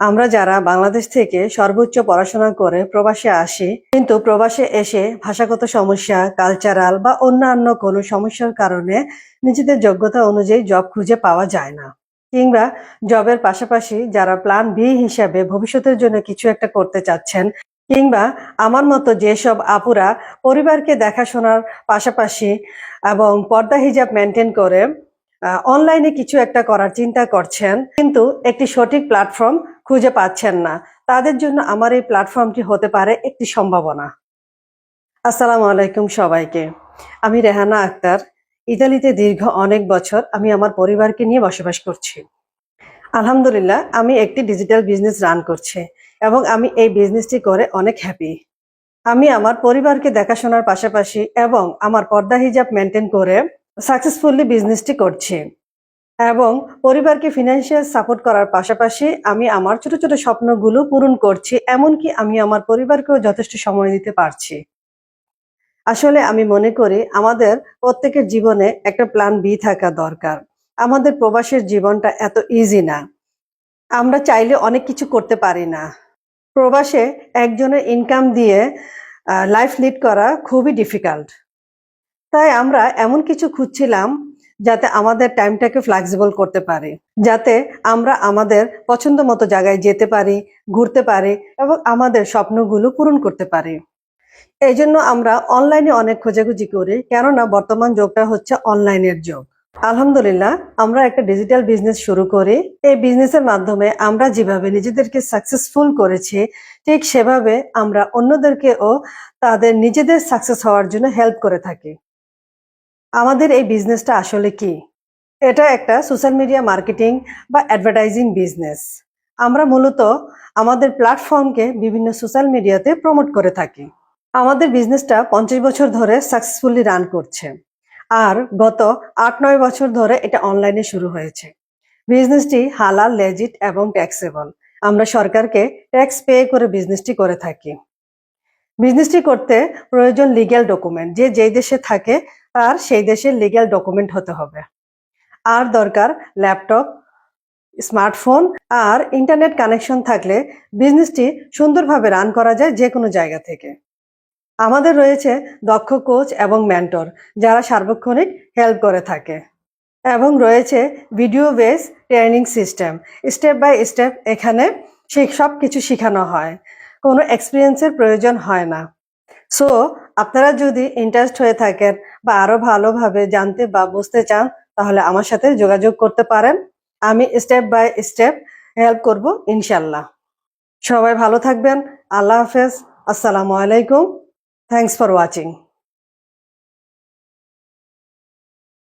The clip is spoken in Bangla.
আমরা যারা বাংলাদেশ থেকে সর্বোচ্চ পড়াশোনা করে প্রবাসে আসি, কিন্তু প্রবাসে এসে ভাষাগত সমস্যা কালচারাল বা অন্যান্য কোনো সমস্যার কারণে নিজেদের যোগ্যতা অনুযায়ী জব খুঁজে পাওয়া যায় না। কিংবা জবের পাশাপাশি যারা প্ল্যান বি হিসাবে ভবিষ্যতের জন্য কিছু একটা করতে চাচ্ছেন, কিংবা আমার মতো যেসব আপুরা পরিবারকে দেখাশোনার পাশাপাশি এবং পর্দা হিজাব মেনটেন করে অনলাইনে কিছু একটা করার চিন্তা করছেন, কিন্তু একটি সঠিক প্ল্যাটফর্ম খুঁজে পাচ্ছেন না। তাদের জন্য আমার এই প্ল্যাটফর্মটি হতে পারে একটি সম্ভাবনা। আসসালামু আলাইকুম সবাইকে। আমি রেহানা আক্তার। ইতালিতে দীর্ঘ অনেক বছর আমি আমার পরিবারকে নিয়ে বসবাস করছি। আলহামদুলিল্লাহ, আমি একটি ডিজিটাল বিজনেস রান করছি এবং আমি এই বিজনেসটি করে অনেক হ্যাপি আমি আমার পরিবারকে দেখাশোনার পাশাপাশি এবং আমার পর্দা হিজাব মেনটেন করে সাকসেসফুলি বিজনেসটি করছি। এবং পরিবারকে ফিনান্সিয়াল সাপোর্ট করার পাশাপাশি আমি আমার ছোট ছোট স্বপ্নগুলো পূরণ করছি, এমনকি আমি আমার পরিবারকেও যথেষ্ট সময় দিতে পারছি। আসলে আমি মনে করি আমাদের প্রত্যেকের জীবনে একটা প্ল্যান বি থাকা দরকার। আমাদের প্রবাসের জীবনটা এত ইজি না। আমরা চাইলে অনেক কিছু করতে পারি না। প্রবাসে একজনের ইনকাম দিয়ে লাইফ লিড করা খুবই ডিফিকাল্ট তাই আমরা এমন কিছু খুঁজছিলাম যাতে আমাদের টাইমটাকে ফ্লেক্সিবল করতে পারি, যাতে আমরা আমাদের পছন্দ মতো জায়গায় যেতে পারি, ঘুরতে পারি এবং আমাদের স্বপ্নগুলো পূরণ করতে পারি। এই জন্য আমরা অনলাইনে অনেক খোঁজাখুঁজি করি, কেননা বর্তমান যুগটা হচ্ছে অনলাইনের যুগ। আলহামদুলিল্লাহ, আমরা একটা ডিজিটাল বিজনেস শুরু করি। এই বিজনেসের মাধ্যমে আমরা যেভাবে নিজেদেরকে সাকসেসফুল করেছি, ঠিক সেভাবে আমরা অন্যদেরকেও তাদের নিজেদের সাকসেস হওয়ার জন্য হেল্প করে থাকি। আমাদের এই বিজনেসটা আসলে কি? এটা একটা সোশ্যাল মিডিয়া মার্কেটিং বা অ্যাডভার্টাইজিং বিজনেস আমরা মূলত আমাদের প্ল্যাটফর্মকে বিভিন্ন সোশ্যাল মিডিয়াতে প্রমোট করে থাকি। আমাদের বিজনেসটা পঞ্চাশ বছর ধরে সাকসেসফুলি রান করছে। আর গত আট নয় বছর ধরে এটা অনলাইনে শুরু হয়েছে। বিজনেসটি হালাল লেজিট এবং ট্যাক্সেবল আমরা সরকারকে ট্যাক্স পে করে বিজনেসটি করে থাকি। বিজনেসটি করতে প্রয়োজন লিগ্যাল ডকুমেন্ট যে যেই দেশে থাকে তার সেই দেশের লিগ্যাল ডকুমেন্ট হতে হবে। আর দরকার ল্যাপটপ স্মার্টফোন আর ইন্টারনেট কানেকশন থাকলে বিজনেসটি সুন্দরভাবে রান করা যায় যে কোনো জায়গা থেকে। আমাদের রয়েছে দক্ষ কোচ এবং মেন্টর যারা সার্বক্ষণিক হেল্প করে থাকে এবং রয়েছে video base training system step by step এখানে সব কিছু শেখানো হয়। কোনো এক্সপিরিয়েন্সের প্রয়োজন হয় না। সো আপনারা যদি ইন্টারেস্ট হয়ে থাকেন বা আরও ভালোভাবে জানতে বা বুঝতে চান, তাহলে আমার সাথে যোগাযোগ করতে পারেন। আমি স্টেপ বাই স্টেপ হেল্প করব ইনশাল্লাহ সবাই ভালো থাকবেন। আল্লাহ হাফেজ। আসসালামু আলাইকুম। Thanks for watching